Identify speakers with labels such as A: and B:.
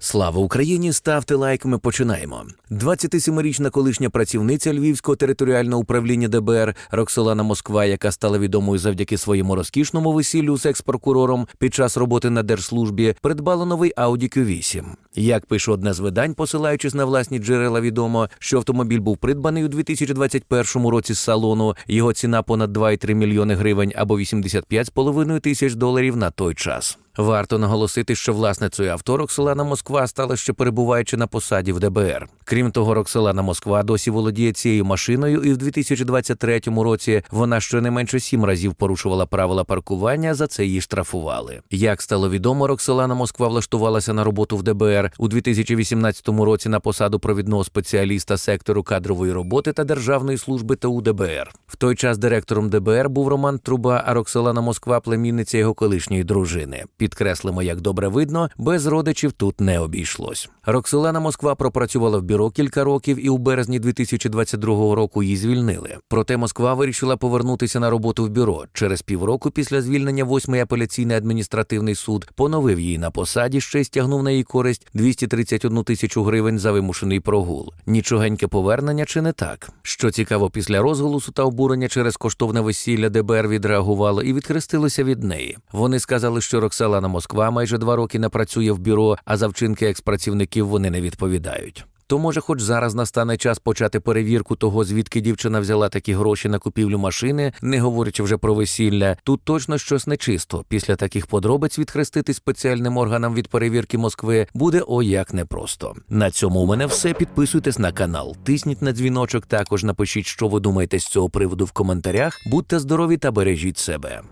A: Слава Україні! Ставте лайк. Ми починаємо. 27-річна колишня працівниця Львівського територіального управління ДБР Роксолана Москва, яка стала відомою завдяки своєму розкішному весіллю з екс-прокурором під час роботи на держслужбі, придбала новий Audi Q8. Як пише одне з видань, посилаючись на власні джерела, відомо, що автомобіль був придбаний у 2021 році з салону. Його ціна понад 2,3 мільйони гривень або 85,5 тисяч доларів на той час. Варто наголосити, що власницею авто Роксолана Москва стала ще перебуваючи на посаді в ДБР. Крім того, Роксолана Москва досі володіє цією машиною, і в 2023 році вона щонайменше сім разів порушувала правила паркування. За це її штрафували. Як стало відомо, Роксолана Москва влаштувалася на роботу в ДБР у 2018 році на посаду провідного спеціаліста сектору кадрової роботи та державної служби ТУ ДБР. В той час директором ДБР був Роман Труба, а Роксолана Москва племінниця його колишньої дружини. Підкреслимо, як добре видно, без родичів тут не обійшлось. Роксолана Москва пропрацювала в бюро кілька років і у березні 2022 року її звільнили. Проте Москва вирішила повернутися на роботу в бюро. Через півроку після звільнення восьмий апеляційний адміністративний суд поновив її на посаді, ще й стягнув на її користь 231 тисячу гривень за вимушений прогул. Нічогеньке повернення чи не так? Що цікаво, після розголосу та обурення через коштовне весілля ДБР відреагувало і відхрестилося від неї. Вони сказали, що Роксолана Москва майже два роки не працює в бюро, а за вчинки експрацівників вони не відповідають. То може, хоч зараз настане час почати перевірку того, звідки дівчина взяла такі гроші на купівлю машини, не говорячи вже про весілля. Тут точно щось нечисто. Після таких подробиць відхрестити спеціальним органам від перевірки Москви буде о як непросто. На цьому у мене все. Підписуйтесь на канал, тисніть на дзвіночок. Також напишіть, що ви думаєте з цього приводу в коментарях. Будьте здорові та бережіть себе.